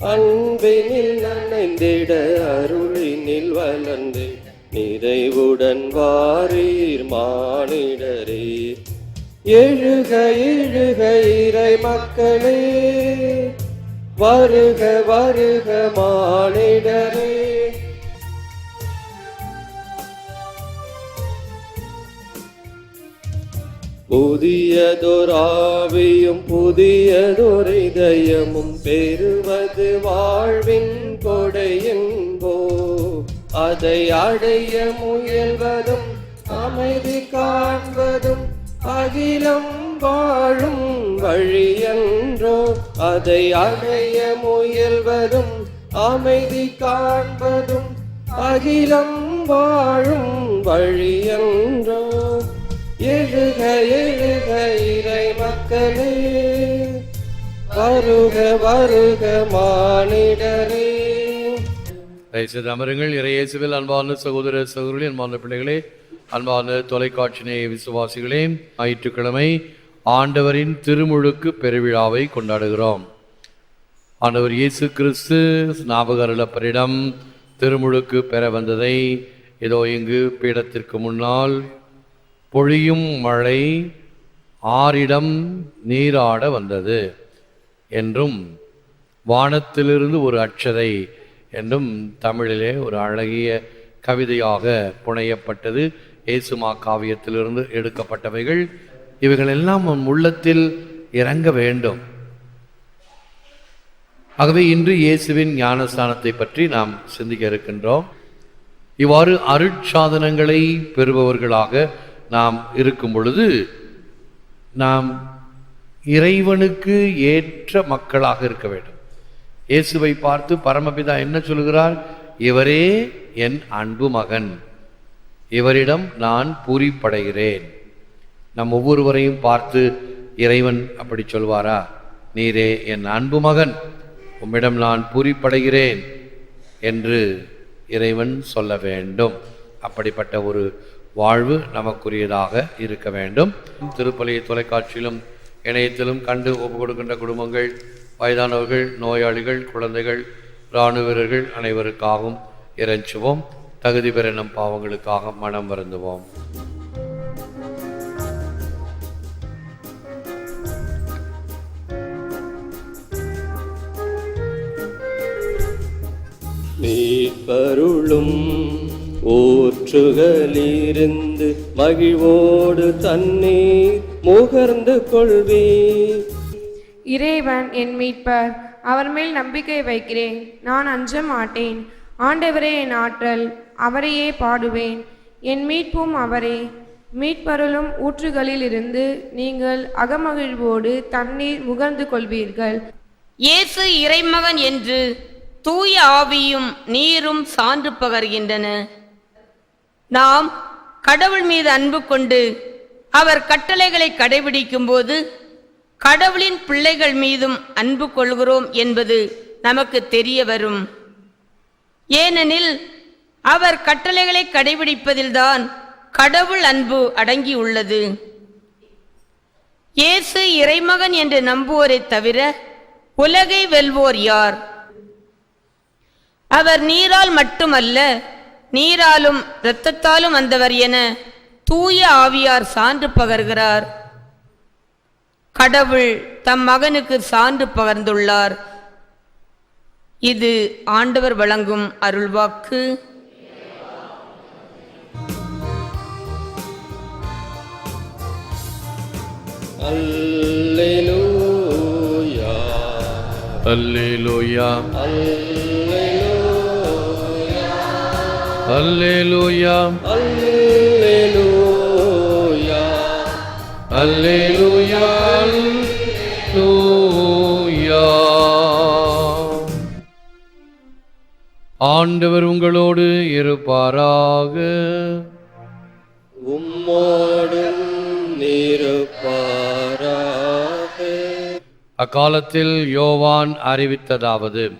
அன்பினில் நனைந்திட அருளினில் வளர்ந்து நிறைவுடன் வாரீர் மானிடரே. எழுக எழுக இறை மக்களே. வருக வருக மானிடரே. புதியதொராவியும் புதியதொரு இதயமும் பெறுவது வாழ்வின் கொடையும்போ அதை அடைய முயல்வதும் அமைதி காண்பதும் அகிலம் வாழும் வழியன்றோ. அதை அடைய முயல்வதும் அமைதி காண்பதும் அகிலம் வாழும் வழியன்றோ. எழுக எழுக இறை மக்களே. வருக வருக மானிடரே. தயவுசெய்து அமருங்கள். இறையேசுவில் அன்பான சகோதர சகோதரி அன்பான பிள்ளைகளே அன்பான தொலைக்காட்சி நேய விசுவாசிகளே ஞாயிற்றுக்கிழமை ஆண்டவரின் திருமுழுக்கு பெருவிழாவை கொண்டாடுகிறோம். ஆண்டவர் இயேசு கிறிஸ்து ஸ்நாபகரலப்பரிடம் திருமுழுக்கு பெற வந்ததை இதோ இங்கு பீடத்திற்கு முன்னால் பொழியும் மழை ஆறிடம் நீராட வந்தது. என்றும் வானத்திலிருந்து ஒரு அட்சதை என்றும் தமிழிலே ஒரு அழகிய கவிதையாக புனையப்பட்டது. ஏசுமா காவியத்திலிருந்து எடுக்கப்பட்டவைகள். இவைகள் எல்லாம் உள்ளத்தில் இறங்க வேண்டும். ஆகவே இன்று இயேசுவின் ஞானஸ்தானத்தை பற்றி நாம் சிந்திக்க இருக்கின்றோம். இவ்வாறு அருட்சாதனங்களை பெறுபவர்களாக நாம் இருக்கும் பொழுது நாம் இறைவனுக்கு ஏற்ற மக்களாக இருக்க வேண்டும். இயேசுவை பார்த்து பரமபிதா என்ன சொல்கிறார்? இவரே என் அன்பு மகன். இவரிடம் நான் பூரிப்படைகிறேன். நம் ஒவ்வொருவரையும் பார்த்து இறைவன் அப்படி சொல்வாரா? நீரே என் அன்பு மகன். உம்மிடம் நான் பூரிப்படைகிறேன் என்று இறைவன் சொல்ல வேண்டும். அப்படிப்பட்ட ஒரு வாழ்வு நமக்குரியதாக இருக்க வேண்டும். திருப்பலி தொலைக்காட்சியிலும் இணையத்திலும் கண்டு ஒப்பு கொடுக்கின்ற குடும்பங்கள் வயதானவர்கள் நோயாளிகள் குழந்தைகள் இராணுவ வீரர்கள் அனைவருக்காகவும் இறைஞ்சுவோம். தகுதி பெற நம் பாவங்களுக்காக மனம் வருந்துவோம். மீட்பருளும் ஊற்றுகளிலிருந்து மகிழ்வோடு தண்ணீர் முகர்ந்து கொள்வீர். இறைவன் என் மீட்பர் அவர் மேல் நம்பிக்கை வைக்கிறேன். நான் அஞ்ச மாட்டேன். ஆண்டவரே என் ஆற்றல் அவரையே பாடுவேன். என் மீட்பும் அவரே. மீட்பருளும் ஊற்றுகளில் இருந்து நீங்கள் அகமகிழ்வோடு தண்ணீர் முகர்ந்து கொள்வீர்கள். இயேசு இறைமகன் என்று தூய ஆவியும் நீரும் சான்று பகர்கின்றன. நாம் கடவுள் மீது அன்பு கொண்டு அவர் கட்டளைகளை கடைபிடிக்கும் போது கடவுளின் பிள்ளைகள் மீதும் அன்பு கொள்கிறோம் என்பது நமக்கு தெரிய வரும். ஏனெனில் அவர் கட்டளைகளை கடைபிடிப்பதில்தான் கடவுள் அன்பு அடங்கியுள்ளது இயேசு இறைமகன் என்று நம்புவோரைத் தவிர உலகை வெல்வோர் யார்? அவர் நீரால் மட்டுமல்ல நீராலும் இரத்தத்தாலும் வந்தவர் என தூய ஆவியார் சான்று பகர்கிறார். கடவுள் தம் மகனுக்கு சான்று பகர்ந்துள்ளார். இது ஆண்டவர் வழங்கும் அருள்வாக்கு. அல்லேலூயா. அல்லேலூயா. அல்லேலூயா. அல்லேலூயா. அல்லேலூயா அல்லேலூயா ஆண்டவர் உங்களோடு இருப்பாராக. உம்மோடும் இருப்பாராக. அக்காலத்தில் யோவான் அறிவித்ததாவது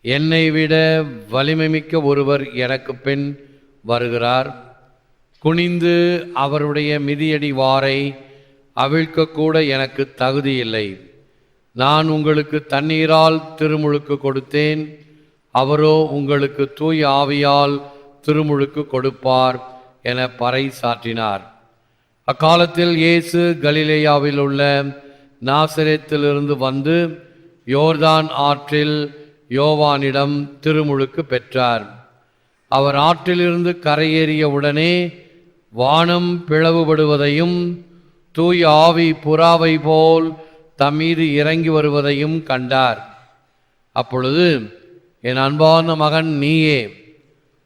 என்னை விட வலிமை மிக்க ஒருவர் எனக்கு பின் வருகிறார். குனிந்து அவருடைய மிதியடி வாரை அவிழ்க்கக்கூட எனக்கு தகுதி இல்லை நான் உங்களுக்கு தண்ணீரால் திருமுழுக்கு கொடுத்தேன். அவரோ உங்களுக்கு தூய் ஆவியால் திருமுழுக்கு கொடுப்பார் என பறை சாற்றினார். அக்காலத்தில் இயேசு கலிலேயாவில் உள்ள நாசரேத்திலிருந்து வந்து யோர்தான் ஆற்றில் யோவானிடம் திருமுழுக்கு பெற்றார். அவர் ஆற்றிலிருந்து கரையேறிய உடனே வானம் பிளவுபடுவதையும் தூய் ஆவி புறாவை போல் தம்மீது இறங்கி வருவதையும் கண்டார். அப்பொழுது என் அன்பான மகன் நீயே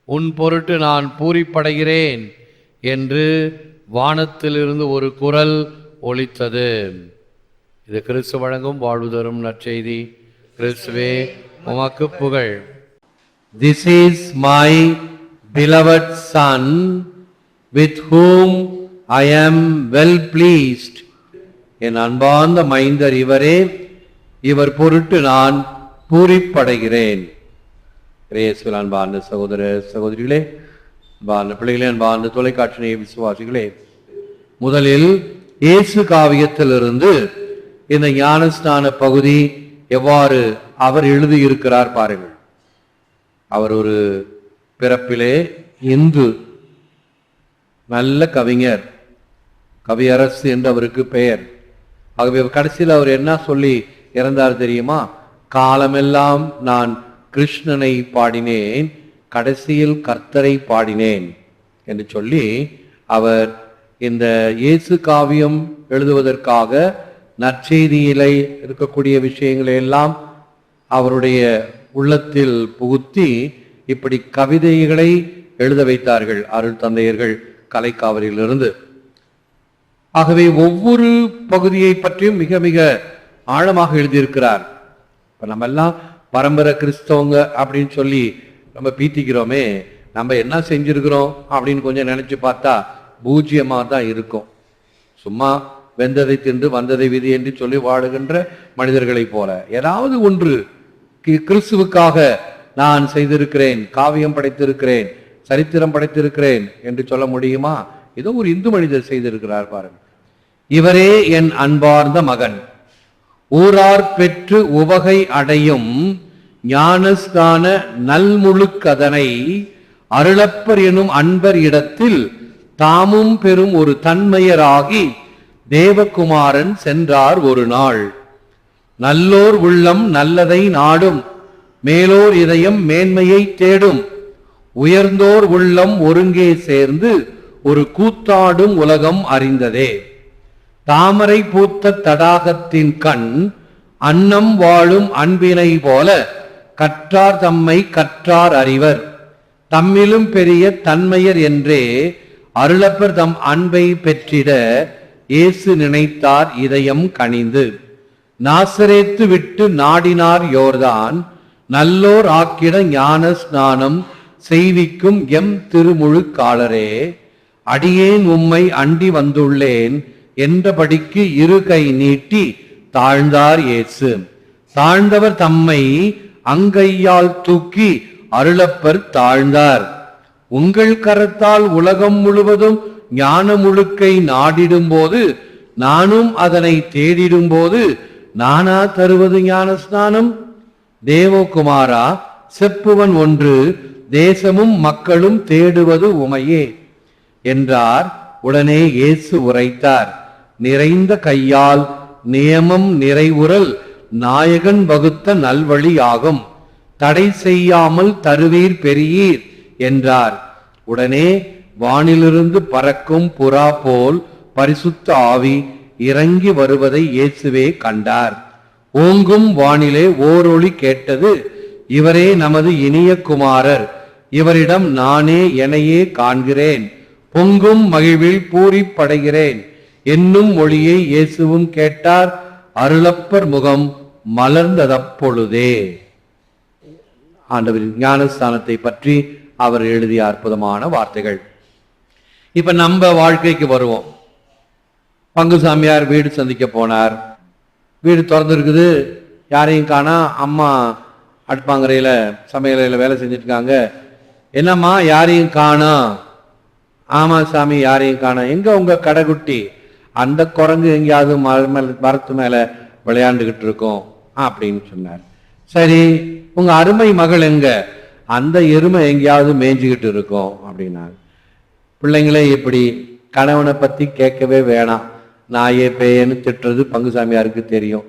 உன் பொருட்டு நான் பூரிப்படைகிறேன் என்று வானத்திலிருந்து ஒரு குரல் ஒலித்தது. இது கிறிஸ்து வழங்கும் வாழ்வு தரும் நற்செய்தி. கிறிஸ்துவே உமக்கு புகழ். This is my beloved son with whom I am well pleased. என் அன்பார்ந்த மைந்தர் இவரே இவர் பொருட்டு நான் பூரிப்படைகிறேன். இயேசுவில் அன்பார்ந்த சகோதர சகோதரிகளே அன்பார்ந்த பிள்ளைகளே அன்பார்ந்த தொலைக்காட்சி நேய விசுவாசிகளே முதலில் இயேசு காவியத்திலிருந்து இந்த ஞானஸ்நான பகுதி எவ்வாறு அவர் எழுதியிருக்கிறார் பாருங்கள். அவர் ஒரு பிறப்பிலே இந்து நல்ல கவிஞர் கவியரசு என்று அவருக்கு பெயர். ஆகவே கடைசியில் அவர் என்ன சொல்லி இறந்தார் தெரியுமா? காலமெல்லாம் நான் கிருஷ்ணனை பாடினேன் கடைசியில் கர்த்தரை பாடினேன் என்று சொல்லி அவர் இந்த இயேசு காவியம் எழுதுவதற்காக நற்செய்தியிலே இருக்கக்கூடிய விஷயங்களை எல்லாம் அவருடைய உள்ளத்தில் புகுத்தி இப்படி கவிதைகளை எழுத வைத்தார்கள். அருள் தந்தையர்கள் கலைக்காவிரியிலிருந்து. ஆகவே ஒவ்வொரு பகுதியை பற்றியும் மிக மிக ஆழமாக எழுதியிருக்கிறார். இப்போ நம்ம எல்லாம் பரம்பரை கிறிஸ்தவங்க அப்படின்னு சொல்லி நம்ம பீத்திக்கிறோமே நம்ம என்ன செஞ்சிருக்கிறோம் அப்படின்னு கொஞ்சம் நினைச்சு பார்த்தா பூஜ்யமா தான் இருக்கும். சும்மா வெந்ததை தின்று வந்ததை விதி என்று சொல்லி வாழுகின்ற மனிதர்களைப் போல. ஏதாவது ஒன்று கி- கிறிஸ்துவுக்காக நான் செய்திருக்கிறேன் காவியம் படைத்திருக்கிறேன் சரித்திரம் படைத்திருக்கிறேன் என்று சொல்ல முடியுமா? ஏதோ ஒரு இந்து மனிதர் செய்திருக்கிறார் பாருங்க. இவரே என் அன்பார்ந்த மகன். ஊரார் பெற்று உவகை அடையும் ஞானஸ்தான நல்முழுக்கதனை அருளப்பர் எனும் அன்பர் இடத்தில் தாமும் பெறும் ஒரு தன்மையராகி தேவகுமாரன் சென்றார் ஒரு நாள். நல்லோர் உள்ளம் நல்லதை நாடும் மேலோர் இதயம் மேன்மையை தேடும். உயர்ந்தோர் உள்ளம் ஒருங்கே சேர்ந்து ஒரு கூத்தாடும் உலகம் அறிந்ததே. தாமரை பூத்த தடாகத்தின் கண் அன்னம் வாழும் அன்பினை போல கற்றார் தம்மை கற்றார் அறிவர். தம்மிலும் பெரிய தன்மையர் என்றே அருளப்பர் தம் அன்பை பெற்றிட இயேசு நினைத்தார் இதயம் கனிந்து. நாசரேத்து விட்டு நாடினார் யோர்தான். நல்லோர் ஆக்கிட ஞான ஸ்நானம் செய்விக்கும் எம் திருமுழுக்காளரே அடியேன் உம்மை அண்டி வந்துள்ளேன் என்றபடிக்கு இரு கை நீட்டி தாழ்ந்தார் இயேசு. தாழ்ந்தவர் தம்மை அங்கையால் தூக்கி அருளப்பர் தாழ்ந்தார். உங்கள் கரத்தால் உலகம் முழுவதும் ஞான முழுக்கை நாடிடும்போது நானும் அதனை தேடிடும்போது நானா தருவது ஞான ஸ்நானம் தேவகுமாரா செப்புவன் ஒன்று தேசமும் மக்களும் தேடுவது உமையே என்றார். உடனே இயேசு உரைத்தார். நிறைந்த கையால் நியமம் நிறைவுறல் நாயகன் வகுத்த நல்வழியாகும். தடை செய்யாமல் தருவீர் பெரியீர் என்றார். உடனே வானிலிருந்து பறக்கும் புறா போல் பரிசுத்த ஆவி இறங்கி வருவதை இயேசுவே கண்டார். ஓங்கும் வானிலே ஓரொளி கேட்டது இவரே நமது இனிய குமாரர். இவரிடம் நானே எனையே காண்கிறேன். பொங்கும் மகிழ்வில் பூரிப்படைகிறேன். என்னும் மொழியை இயேசுவும் கேட்டார். அருளப்பர் முகம் மலர்ந்ததப்பொழுதே. ஆண்டவரின் ஞானஸ்தானத்தை பற்றி அவர் எழுதிய அற்புதமான வார்த்தைகள். இப்ப நம்ம வாழ்க்கைக்கு வருவோம். பங்கு சாமியார் வீடு சந்திக்க போனார். வீடு திறந்துருக்குது. யாரையும் காணா அம்மா அடுப்பாங்கரையில சமையலையில் வேலை செஞ்சுட்ருக்காங்க என்னம்மா யாரையும் காணும் ஆமா சாமி யாரையும் காணோம் எங்க உங்க கடைக்குட்டி? அந்த குரங்கு எங்கேயாவது மர மரத்து மேல விளையாண்டுகிட்டு இருக்கோம் அப்படின்னு சொன்னார். சரி உங்க அருமை மகள் எங்க? அந்த எருமை எங்கேயாவது மேய்ஞ்சுக்கிட்டு இருக்கோம் அப்படின்னாங்க பிள்ளைங்களே இப்படி கணவனை பத்தி கேட்கவே வேணாம். நாயே பேயன்னு திட்டுறது பங்குசாமியாருக்கு தெரியும்.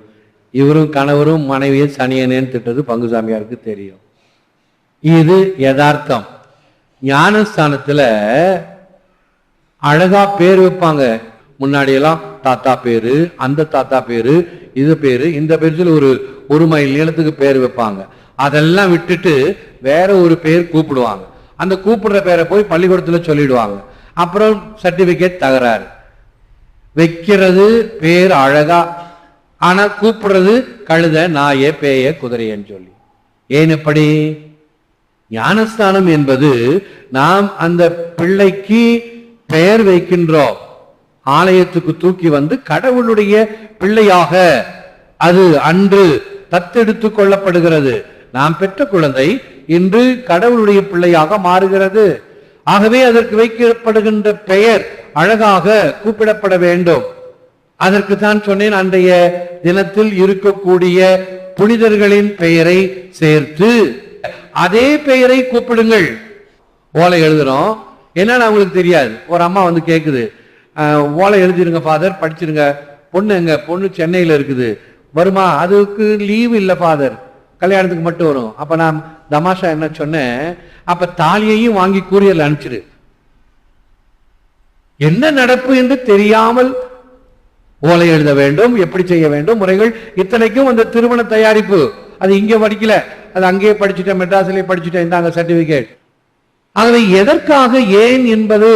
இவரும் கணவரும் மனைவியை சனியனேன்னு திட்டுறது பங்குசாமியாருக்கு தெரியும். இது யதார்த்தம். ஞானஸ்தானத்துல அழகா பேர் வைப்பாங்க. முன்னாடியெல்லாம் தாத்தா பேரு அந்த தாத்தா பேரு இது பேரு இந்த பேர்ல ஒரு ஒரு மைல் நீளத்துக்கு பேர் வைப்பாங்க. அதெல்லாம் விட்டுட்டு வேற ஒரு பேர் கூப்பிடுவாங்க. அந்த கூப்பிடுற பேரை போய் பள்ளிக்கூடத்துல சொல்லிடுவாங்க. அப்புறம் சர்டிபிகேட் தகராறு. வைக்கிறது பேர் அழகா. ஆனா கூப்பிடுறது கழுத நாயே பேய குதிரையன்னு சொல்லி. ஏன் எப்படி ஞானஸ்தானம் என்பது நாம் அந்த பிள்ளைக்கு பெயர் வைக்கின்றோம். ஆலயத்துக்கு தூக்கி வந்து கடவுளுடைய பிள்ளையாக அது அன்று தத்தெடுத்து கொள்ளப்படுகிறது. நாம் பெற்ற குழந்தை இன்று கடவுளுடைய பிள்ளையாக மாறுகிறது. ஆகவே அதற்கு வைக்கப்படுகின்ற பெயர் அழகாக கூப்பிடப்பட வேண்டும். அதற்கு தான் சொன்னேன் அன்றைய தினத்தில் இருக்கக்கூடிய புனிதர்களின் பெயரை சேர்த்து அதே பெயரை கூப்பிடுங்கள். ஓலை எழுதுறோம். என்னன்னு அவங்களுக்கு தெரியாது. ஒரு அம்மா வந்து கேட்குது ஓலை எழுதிருங்க ஃபாதர் படிச்சிருங்க. பொண்ணு எங்க? பொண்ணு சென்னையில் இருக்குது. வருமா? அதுக்கு லீவு இல்லை ஃபாதர் கல்யாணத்துக்கு மட்டும் வரும். அப்போ நான் தமாஷா என்ன சொன்னேன்? அப்போ தாலியையும் வாங்கி கூறியல் அனுப்பிச்சிரு. என்ன நடப்பு என்று தெரியாமல் ஓலை எழுத வேண்டும். எப்படி செய்ய வேண்டும்? முறைகள். இத்தனைக்கும் அந்த திருமண தயாரிப்பு. அது இங்கே படிக்கல அது அங்கேயே படிச்சுட்டேன் மெட்ராஸ்லேயே படிச்சுட்டேன் இந்தாங்க சர்டிபிகேட் ஆகவே எதற்காக ஏன் என்பது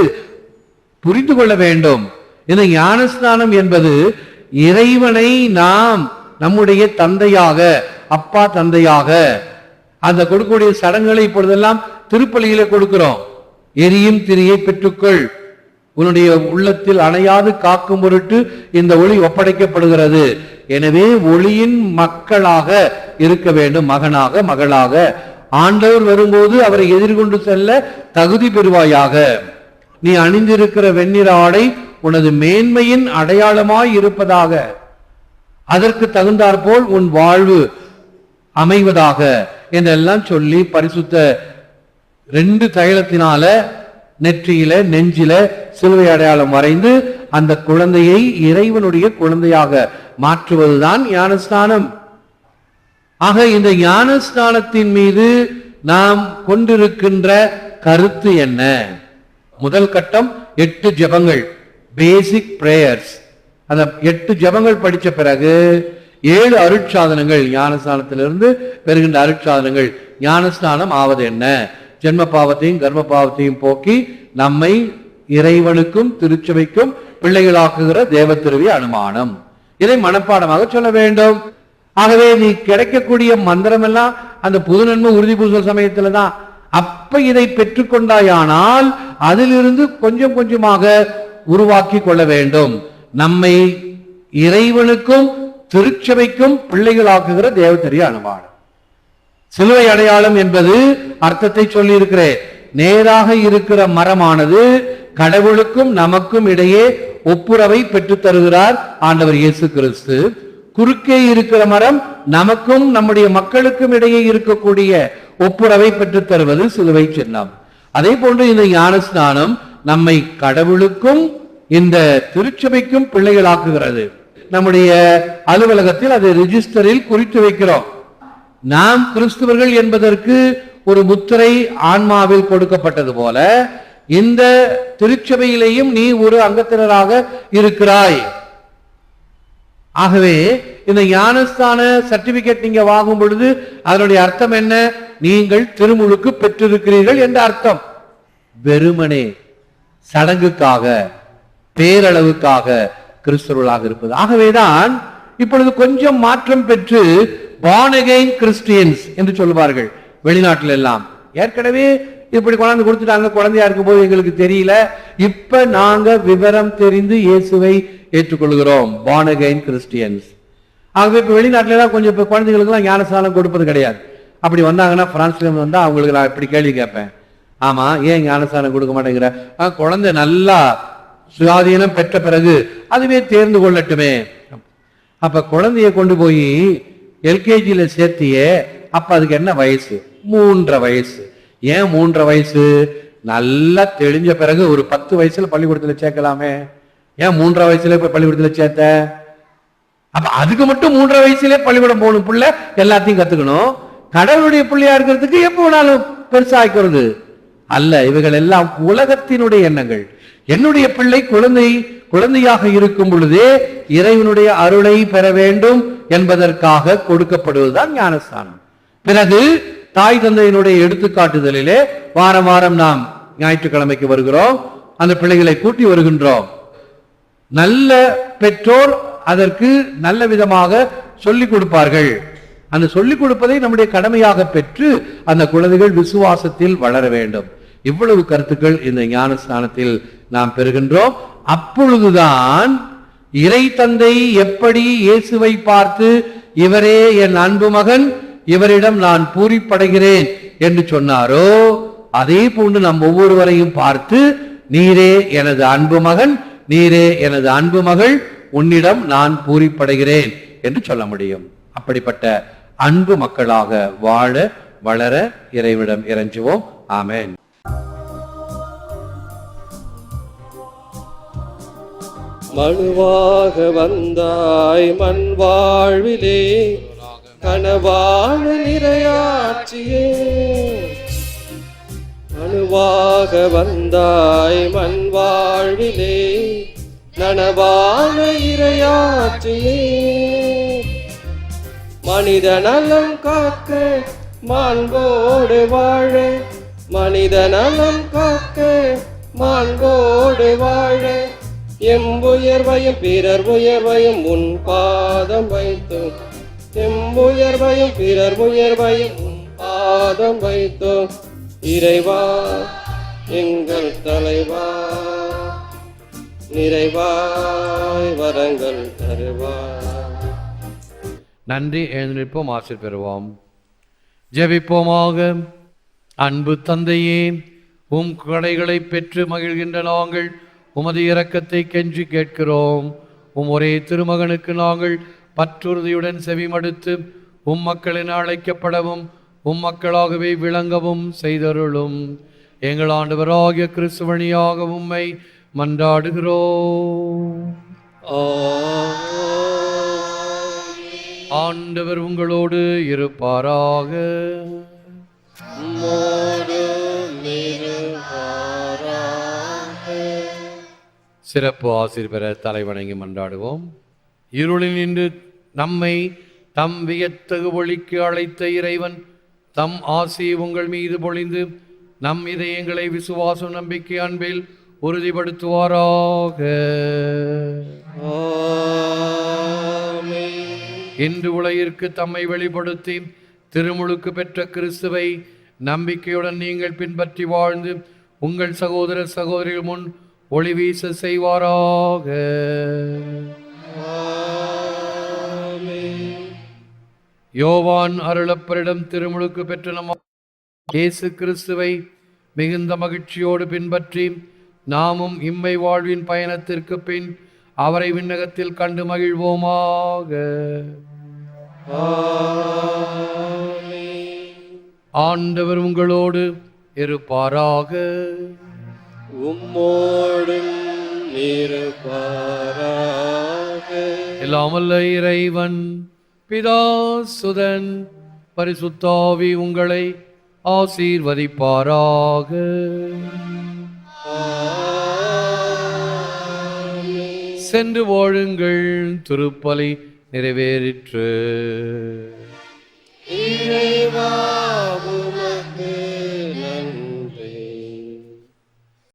புரிந்து கொள்ள வேண்டும். இந்த ஞானஸ்நானம் என்பது இறைவனை நாம் நம்முடைய தந்தையாக அப்பா தந்தையாக அந்த கொடுக்கக்கூடிய சடங்குகளை இப்பொழுதெல்லாம் திருப்பலியில கொடுக்கிறோம். எரியும் திரியை பெற்றுக்கொள். உன்னுடைய உள்ளத்தில் அணையாது காக்கும் பொருட்டு இந்த ஒளி ஒப்படைக்கப்படுகிறது. எனவே ஒளியின் மக்களாக இருக்க வேண்டும் மகனாக மகளாக. ஆண்டவர் வரும்போது அவரை எதிர்கொண்டு செல்ல தகுதி பெறுவாயாக. நீ அணிந்திருக்கிற வெண்ணிற ஆடை உனது மேன்மையின் அடையாளமாய் இருப்பதாக. அதற்கு தகுந்தாற்போல் உன் வாழ்வு அமைவதாக என்றெல்லாம் சொல்லி பரிசுத்த ரெண்டு தைலத்தினால நெற்றியில நெஞ்சில சிலுவை அடையாளம் வரைந்து அந்த குழந்தையை இறைவனுடைய குழந்தையாக மாற்றுவதுதான் ஞானஸ்தானம் ஆக இந்த ஞானஸ்தானத்தின் மீது நாம் கொண்டிருக்கின்ற கருத்து என்ன? முதல் கட்டம் எட்டு ஜெபங்கள் பேசிக் பிரேயர்ஸ் அந்த எட்டு ஜெபங்கள் படிச்ச பிறகு ஏழு அருட்சாதனங்கள் ஞானஸ்தானத்திலிருந்து பெறுகின்ற அருட்சாதனங்கள் ஞானஸ்தானம் ஆவது என்ன? ஜென்ம பாவத்தையும் கர்ம பாவத்தையும் போக்கி நம்மை இறைவனுக்கும் திருச்சபைக்கும் பிள்ளைகளாக்குகிற தேவத்திருவி அனுமானம். இதை மனப்பாடமாக சொல்ல வேண்டும். ஆகவே நீ கிடைக்கக்கூடிய மந்திரம் எல்லாம் அந்த புது நன்மை உறுதி பூசல் சமயத்துல தான். அப்ப இதை பெற்றுக்கொண்டாயானால் அதிலிருந்து கொஞ்சம் கொஞ்சமாக உருவாக்கி கொள்ள வேண்டும். நம்மை இறைவனுக்கும் திருச்சபைக்கும் பிள்ளைகளாக்குகிற தேவத்தரிய அனுமானம். சிலுவை அடையாளம் என்பது அர்த்தத்தை சொல்லி இருக்கிறேன் நேராக இருக்கிற மரமானது கடவுளுக்கும் நமக்கும் இடையே ஒப்புரவை பெற்றுத் தருகிறார் ஆண்டவர் இயேசு கிறிஸ்து. குறுக்கே இருக்கிற மரம் நமக்கும் நம்முடைய மக்களுக்கும் இடையே இருக்கக்கூடிய ஒப்புரவை பெற்றுத் தருவது சிலுவை சின்னம். அதே போன்று இந்த ஞானஸ்நானம் நம்மை கடவுளுக்கும் இந்த திருச்சபைக்கும் பிள்ளைகளாக்குகிறது. நம்முடைய அலுவலகத்தில் அதை ரிஜிஸ்டரில் குறித்து வைக்கிறோம். நாம் கிறிஸ்துவர்கள் என்பதற்கு ஒரு முத்திரை ஆன்மாவில் கொடுக்கப்பட்டது போல இந்த திருச்சபையிலேயும் நீ ஒரு அங்கத்தினராக இருக்கிறாய். ஆகவே இந்த ஞானஸ்தான சர்டிபிகேட் நீங்க வாங்கும் பொழுது அதனுடைய அர்த்தம் என்ன? நீங்கள் திருமுழுக்கு பெற்றிருக்கிறீர்கள் என்ற அர்த்தம். வெறுமனே சடங்குக்காக பேரளவுக்காக கிறிஸ்தவர்களாக இருப்பது. ஆகவேதான் இப்பொழுது கொஞ்சம் மாற்றம் பெற்று பானகைன் கிறிஸ்டியன்ஸ் என்று சொல்லுவார்கள் வெளிநாட்டில் எல்லாம் ஏற்கனவே இப்படி குழந்தை கொடுத்துட்டாங்க குழந்தையா இருக்கும்போது எங்களுக்கு தெரியல. இப்ப நாங்க விவரம் தெரிந்து இயேசுவை ஏற்றுக்கொள்கிறோம். பானகைன் கிறிஸ்டியன்ஸ் ஆகவே இப்ப வெளிநாட்டுல எல்லாம் கொஞ்சம் இப்ப குழந்தைகளுக்கு எல்லாம் ஞானஸ்தானம் கொடுப்பது கிடையாது. அப்படி வந்தாங்கன்னா பிரான்ஸ்ல இருந்து வந்தா அவங்களுக்கு நான் இப்படி கேள்வி கேட்பேன். ஆமா ஏன் ஞானசாலம் கொடுக்க மாட்டேங்கிற? குழந்தை நல்லா சுயாதீனம் பெற்ற பிறகு அதுவே தேர்ந்து கொள்ளட்டுமே. அப்ப குழந்தைய கொண்டு போய் எல்கேஜியில சேர்த்தியே அப்ப அதுக்கு என்ன வயசு? மூன்றரை வயசு. ஏன் மூன்றரை வயசு? நல்லா தெளிஞ்ச பிறகு ஒரு பத்து வயசுல பள்ளிக்கூடத்துல சேர்க்கலாமே. ஏன் மூன்றரை வயசுல போய் பள்ளிக்கூடத்துல சேர்த்த? அப்ப அதுக்கு மட்டும் மூன்றரை வயசுல பள்ளிக்கூடம் போகணும் பிள்ளை. எல்லாத்தையும் கத்துக்கணும். கடவுளுடைய பிள்ளையா இருக்கிறதுக்கு எப்போ வேணாலும் பெருசாக்கிறது அல்ல இவைகள் எல்லாம் உலகத்தினுடைய எண்ணங்கள். என்னுடைய பிள்ளை குழந்தை குழந்தையாக இருக்கும் பொழுதே இறைவனுடைய அருளை பெற வேண்டும் என்பதற்காக கொடுக்கப்படுவதுதான் ஞானஸ்தானம். பிறகு தாய் தந்தையினுடைய எடுத்துக்காட்டுதலிலே வாரம் வாரம் நாம் ஞாயிற்றுக்கிழமைக்கு வருகிறோம். அந்த பிள்ளைகளை கூட்டி வருகின்றோம். நல்ல பெற்றோர் அதற்கு நல்ல விதமாக சொல்லிக் கொடுப்பார்கள். அந்த சொல்லிக் கொடுப்பதை நம்முடைய கடமையாக பெற்று அந்த குழந்தைகள் விசுவாசத்தில் வளர வேண்டும். இவ்வளவு கருத்துக்கள் இந்த ஞானஸ்தானத்தில் நாம் பெறுகின்றோம். அப்பொழுதுதான் இறை தந்தை எப்படி இயேசுவை பார்த்து இவரே என் அன்பு மகன் இவரிடம் நான் பூரிப்படைகிறேன் என்று சொன்னாரோ? அதே போன்று நம் ஒவ்வொருவரையும் பார்த்து நீரே எனது அன்பு மகன் நீரே எனது அன்பு மகள் உன்னிடம் நான் பூரிப்படைகிறேன் என்று சொல்ல முடியும். அப்படிப்பட்ட அன்பு மக்களாக வாழ வளர இறைவிடம் இறைஞ்சுவோம். ஆமேன். மனுவாக வந்தாய் மண் வாழ்விலே. கனவான நிறையாட்சியே. மனுவாக வந்தாய் மண் வாழ்விலே. நனவான இரையாட்சியே. மனித நலம் காக்க மாண்போடு வாழ. மனித நலம் காக்க மாண்போடு வாழ. எம்புயர்வையும் பிறர் உயர்வையும் உன் பாதம் வைத்தோம். எம்புயர்வையும் பிறர் உயர்வையும் உன் பாதம் வைத்தோம். இறைவா எங்கள் தலைவா நிறைவாய் வரங்கள் தருவாய் நன்றி எழுந்திருப்போம் ஆசிர் பெறுவோம். ஜெபிப்போமாக அன்பு தந்தையே உம் கடைகளை பெற்று மகிழ்கின்ற நாங்கள் உமது இரக்கத்தை கெஞ்சி கேட்கிறோம். உம் ஒரே திருமகனுக்கு நாங்கள் பற்றுறுதியுடன் செவிமடுத்து உம் மக்களின் அழைக்கப்படவும் உம் மக்களாகவே விளங்கவும் செய்தருளும். எங்கள் ஆண்டவராகிய கிறிஸ்துவணியாக உம்மை மன்றாடுகிறோம். ஆண்டவர் உங்களோடு இருப்பாராக. சிறப்பு ஆசிர் பெற தலைவணங்கி மன்றாடுவோம். இருளில் நின்று நம்மை தம் வியத்தகு ஒளிக்கு அழைத்த இறைவன் தம் ஆசி உங்கள் மீது பொழிந்து நம் இதயங்களை விசுவாசம் நம்பிக்கை அன்பில் உறுதிப்படுத்துவாராக. இன்று உலகிற்கு தம்மை வெளிப்படுத்தி திருமுழுக்கு பெற்ற கிறிஸ்துவை நம்பிக்கையுடன் நீங்கள் பின்பற்றி வாழ்ந்து உங்கள் சகோதர சகோதரிகள் முன் ஒளி வீச செய்வாராக. யோவான் அருளப்பரிடம் திருமுழுக்கு பெற்ற நம்ம இயேசு கிறிஸ்துவை மிகுந்த மகிழ்ச்சியோடு பின்பற்றி நாமும் இம்மை வாழ்வின் பயணத்திற்கு பின் அவரை விண்ணகத்தில் கண்டு மகிழ்வோமாக. ஆண்டவர் உங்களோடு இருப்பாராக. உம்மோடும் இருப்பாராக எல்லாமல்ல இறைவன் பிதா சுதன் பரிசுத்தாவி உங்களை ஆசீர்வதிப்பாராக. சென்று வாழுங்கள் திருப்பலி நிறைவேறிற்று. இறைவா